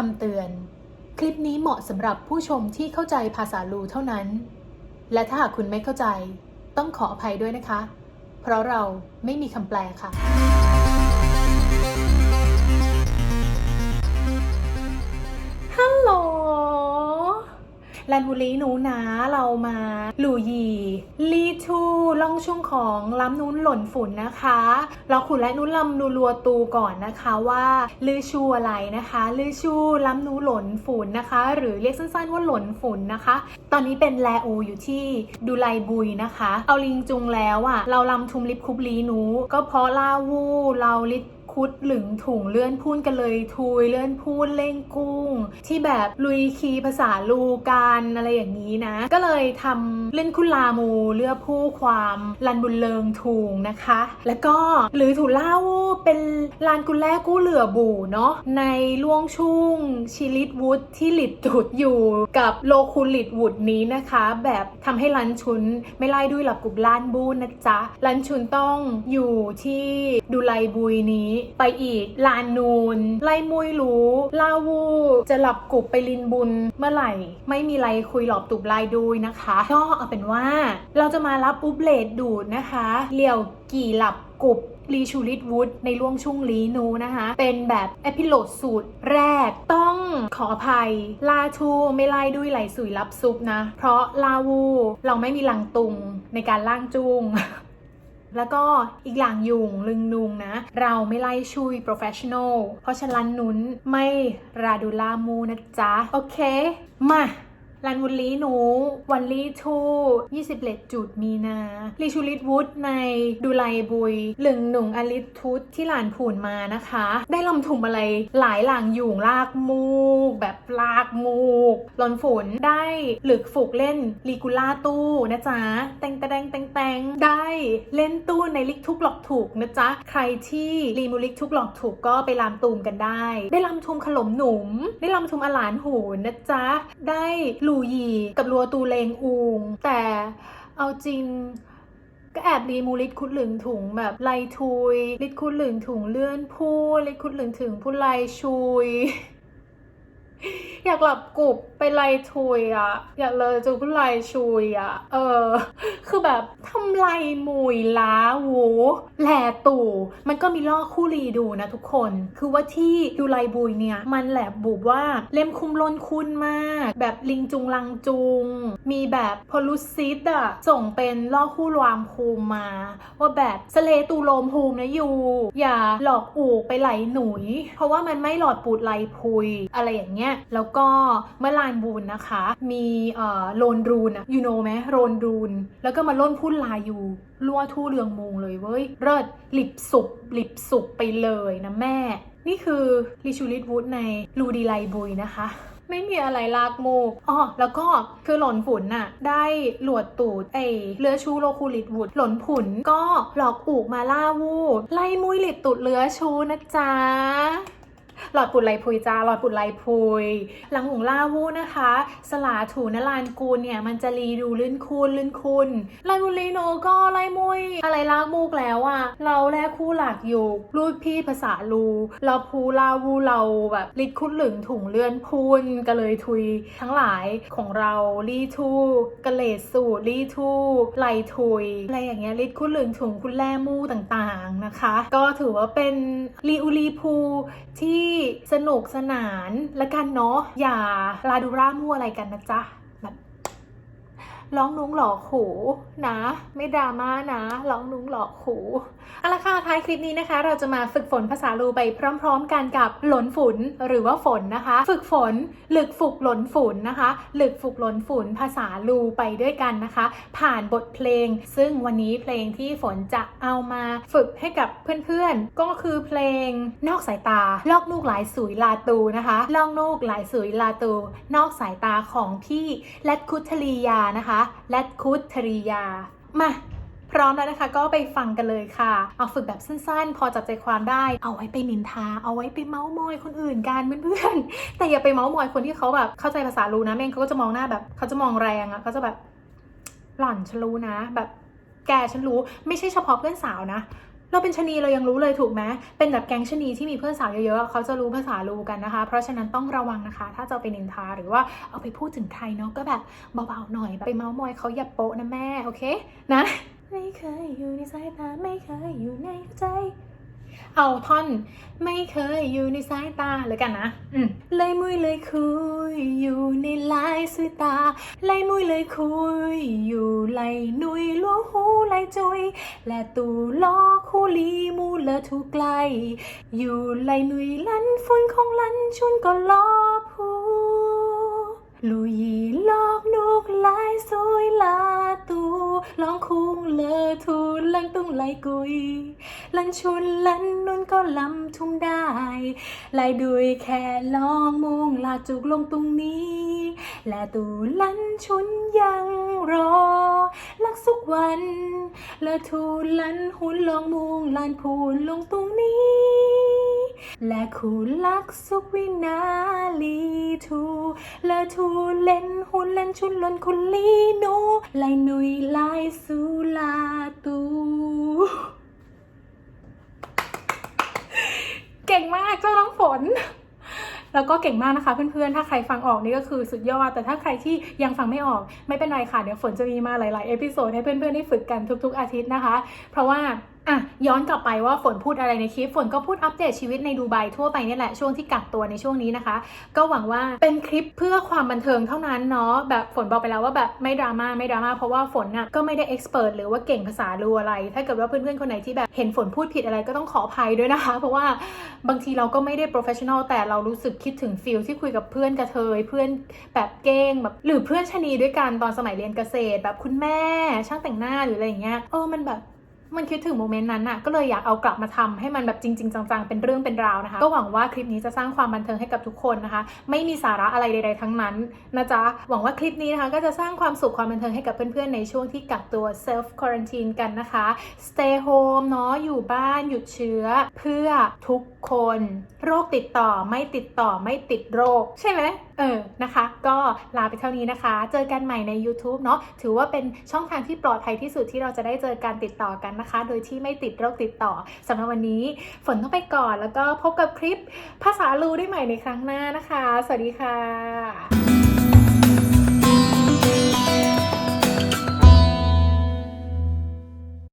คำเตือน คลิปนี้เหมาะสำหรับผู้ชมที่เข้าใจภาษาลูเท่านั้น และถ้าหากคุณไม่เข้าใจ ต้องขออภัยด้วยนะคะ เพราะเราไม่มีคำแปลค่ะ แลนบุรีหนูนะเรามาหลูยีลีทูล่องช่วงของล้ำนุ้นหล่นฝุ่นนะคะเราขุนและนุ้นลำนูรัวตูก่อนนะคะว่าลือชูอะไรนะคะลือชูล้ำนูหล่นฝุ่นนะคะ หรือเรียกสั้นๆว่าหล่นฝุ่นนะคะ ตอนนี้เป็นแลอูอยู่ที่ดูไลบุยนะคะ เอาลิงจุงแล้วอะ่ะเราลำทุมลิบคุบลีนูก็เพราะลาวูเราลิ คุดหลึงถุงเลื่อนพูนกันเลยทุยเลื่อนพูนเล่งกุ้ง ที่แบบลุยคีภาษาลูกันอะไรอย่างนี้นะ ก็เลยทำเล่นคุลามูเลือกผู้ความลันบุญเลิงทุงนะคะ แล้วก็หรือถูเล่าเป็นลานกุลแรกกู้เหลือบู่เนาะในล่วงชุ่งชิลิตวูดที่หลิดจุดอยู่กับโลคูลิดวูดนี้นะคะ แบบทำให้ลันชุนไม่ไล่ด้วยหลับกลุ่มล้านบูนนะจ๊ะลันชุนต้องอยู่ที่ดูไลบุยนี้ไปอีก ลานนูน ไล่มุยรู้ลาวูจะหลับกุบไปลินบุญเมื่อไหร่ ไม่มีไรคุยหลอบตุบลายดุยนะคะ ก็เอาเป็นว่า เราจะมารับอุบเลดดูดนะคะเลี่ยวกี่หลับกุบรีชูริตวูดในล่วงชุ่งลีนูนะคะ เป็นแบบเอพิโลดสูตรแรกต้องขออภัย ลาทูไม่ไล่ด้วยไหลสุยรับซุปนะ เพราะลาวูเราไม่มีลังตุงในการล่างจุง แล้วก็อีกอย่างยุงลึงนุงนะ เราไม่ไล่ชุย professional เพราะฉะนั้นนุ้นไม่ราดูลามูนะจ๊ะ โอเค มา ลันวุลีหนู วันลีทู21จุดมีนาลีชูลิตวูดในดูไลบุย หลึงหนุ่งอลิทุตที่หลานผูนมานะคะ ได้ลำถุมอะไรหลายหลางยุ่งลากมูก แบบลากมูกหลอนฝนได้หลึกฝึกเล่นลีกูล่าตู้นะจ๊ะแตงแตงแตงแตงได้เล่นตู้ในลิกทุกหลอกถูกนะจ๊ะใครที่รีมูลิกทุกหลอกถูกก็ไปลามตูมกันได้ ได้ลำทุมขนมหนุ่ม ได้ลำทุมอลานหูนะจ๊ะได้ลยีกับรัวตูเลงอูง แต่เอาจริงก็แอบรีมูลิดคุดหลึงถุงแบบไลทุยลิดคุดหลึงถุงเลื่อนพูลิดคุดหลึงถึงผู้ไลชุย อยากหลับกรุบไปไลทุยอะอยากเลยจูพูไลชุยอะเออ คือแบบทำไรมุยล้าหูแหล่ตู่ มันก็มีล่อคู่รีดูนะทุกคน คือว่าที่ดูไลบุยเนี่ย มันแหลบบุบว่าเล่มคุมล้นคุณมาก แบบลิงจุงลังจุง มีแบบพอลุซิดอะส่งเป็นล่อคู่รวามภูมิมา ว่าแบบสเลตูโลมภูมินะยูอย่าหลอกอูกไปไหลหนุย เพราะว่ามันไม่หลอดปูดไหลพุย อะไรอย่างเงี้ยแล้วก็เมื่อลานบูนนะคะ มีเอ่อโลนรูนอะยูโนไหมโรนรูน แล้วก็มาล่นพุ่นลาอยู่ลั่วทู่เรืองมงเลยเว้ยเลิศหลิบสุกหลิบสุกไปเลยนะแม่ นี่คือลิชูลิตวูดในลูดีไลบุยนะคะไม่มีอะไรลากมูกอ๋อแล้วก็คือหล่นฝุนน่ะ ได้หลวดตูดไอเรือชูโลคูลิตวูดหล่นผุนก็หลอกอูกมาล่าวู ไล่มุยหลิดตูดเรือชูนะจ๊ะ หลอดปุดไหลพุยจ้าหลอดปุดไหลพุย หลังหงล่าวูนะคะ สลาถูนลานกูลเนี่ยมันจะรีดูลื่นคูนลื่นคุณลานบุรีโนก็ไลมุย อะไรลากมูกแล้วอะเราแลกคู่หลักอยู่รูดพี่ภาษาลูเราพูลาวูเราแบบลิดคุดหลึงถุงเลื่อนพูนก็เลยทุย ทั้งหลายของเราลีทูกะเลดสูตรลีทูไหลทุยอะไรอย่างเงี้ยลิดคุดหลึงถุงคุณแล่มูต่างๆนะคะ ก็ถือว่าเป็นลีอูลีพูที่สนุกสนานละกันเนาะอย่าลาดูร่ามั่วอะไรกันนะจ๊ะแบบ ร้องนุ้งหลอกหูนะ ไม่ดราม่านะ ร้องนุ้งหลอกหูเอาละค่ะท้ายคลิปนี้นะคะ เราจะมาฝึกฝนภาษาลูไปพร้อม ๆ กันกับหลนฝนหรือว่าฝนนะคะ ฝึกฝนหลึกฝึกหลนฝนนะคะ หลึกฝึกหลนฝนภาษาลูไปด้วยกันนะคะ ผ่านบทเพลง ซึ่งวันนี้เพลงที่ฝนจะเอามาฝึกให้กับเพื่อนๆ ก็คือเพลงนอกสายตา ลอกนูกหลายสุยลาตูนะคะลอกนูกหลายสุยลาตู นอกสายตาของพี่แลดคุทรียานะคะและคุทริยา มาพร้อมแล้วนะคะก็ไปฟังกันเลยค่ะ เอาฝึกแบบสั้นๆ พอจับใจความได้ เอาไว้ไปนินทา เอาไว้ไปเมาส์มอยคนอื่นกันเพื่อนๆ แต่อย่าไปเมาส์มอยคนที่เขาแบบเข้าใจภาษารู้นะแม่งเขาก็จะมองหน้าแบบเขาจะมองแรงอะ่ะเขาจะแบบหล่อนฉันรู้นะ แบบแกฉันรู้ไม่ใช่เฉพาะเพื่อนสาวนะ เราเป็นชนีเรายังรู้เลยถูกไหมเป็นแบบแก๊งชนีที่มีเพื่อนสาวเยอะๆเขาจะรู้ภาษาลูกันนะคะ เพราะฉะนั้นต้องระวังนะคะ ถ้าจะไปนินทาหรือว่าเอาไปพูดถึงใครเนาะก็แบบเบาๆหน่อยไปเมาส์มอยเขาอย่าโป๊ะนะแม่โอเคนะ ไม่เคยอยู่ในสายตาไม่เคยอยู่ในใจ เอาท่อน ไม่เคยอยู่ในสายตาเลยกันนะอืมเลยมุยเลยคุย อยู่ในลายสายตาเลยมุยเลยคุย อยู่ไหลนุยล้วงหูไหลจุย และตูล้อคู่ลีมูเลอทุกไกล อยู่ไหลนุยลันฝุ่นของลันชุนก็ล้อผู้ลุย ลองคุ้งเลอทูลังตุ้งไหลกุย ลันชุนลันนุ่นก็ลำทุ่มได้ไหลด้วยแค่ลองมุงลาจุกลงตรงนี้ และตูลันชุนยังรอ ลักสุกวันและทูลันหุนลองมุงลานพูนลงตรงนี้ และคูลักสุกวินาลีทูและทูเล่นหุ่นเล่นชุนลนคุณลีโนไลนุยลายสุลาตูเก่งมากเจ้าน้องฝน แล้วก็เก่งมากนะคะเพื่อนๆ ถ้าใครฟังออกนี่ก็คือสุดยอด แต่ถ้าใครที่ยังฟังไม่ออกไม่เป็นไรค่ะ เดี๋ยวฝนจะมีมาหลายๆ เอพิโซดให้เพื่อนๆ ได้ฝึกกันทุกๆ อาทิตย์นะคะ เพราะว่า อะย้อนกลับไปว่าฝนพูดอะไรในคลิป ฝนก็พูดอัปเดตชีวิตในดูไบทั่วไปนี่แหละช่วงที่กักตัวในช่วงนี้นะคะ ก็หวังว่าเป็นคลิปเพื่อความบันเทิงเท่านั้นเนาะแบบฝนบอกไปแล้วว่าแบบไม่ดราม่าไม่ดราม่าเพราะว่าฝนน่ะก็ไม่ได้เอ็กซ์เพรสหรือว่าเก่งภาษาลูอะไร ถ้าเกิดว่าเพื่อนๆคนไหนที่แบบเห็นฝนพูดผิดอะไรก็ต้องขออภัยด้วยนะคะ เพราะว่าบางทีเราก็ไม่ได้โปรเฟชชั่นอลแต่เรารู้สึกคิดถึงฟิลที่คุยกับเพื่อนกระเทยเพื่อนแบบเก้งแบบหรือเพื่อนชะนีด้วยกันตอนสมัยเรียนเกษตร แบบคุณแม่ช่างแต่งหน้าหรืออะไรอย่างเงี้ยเออมันแบบ มันคิดถึงโมเมนต์นั้นน่ะก็เลยอยากเอากลับมาทำให้มันแบบจริง ๆ จังๆ เป็นเรื่องเป็นราวนะคะ ก็หวังว่าคลิปนี้จะสร้างความบันเทิงให้กับทุกคนนะคะ ไม่มีสาระอะไรใด ๆ ทั้งนั้นนะจ๊ะ หวังว่าคลิปนี้นะคะ ก็จะสร้างความสุขความบันเทิงให้กับเพื่อนๆ ในช่วงที่กักตัว self quarantine กันนะคะ stay home เนาะอยู่บ้านหยุดเชื้อเพื่อทุกคนโรคติดต่อไม่ติดต่อไม่ติดโรค ใช่ไหมเออนะคะ ก็ลาไปเท่านี้นะคะ เจอกันใหม่ใน YouTube เนาะถือว่าเป็นช่องทางที่ปลอดภัยที่สุดที่เราจะได้เจอการติดต่อกันนะคะ โดยที่ไม่ติดโรคติดต่อสำหรับวันนี้ฝนต้องไปก่อน แล้วก็พบกับคลิปภาษาลูได้ใหม่ในครั้งหน้านะคะ สวัสดีค่ะ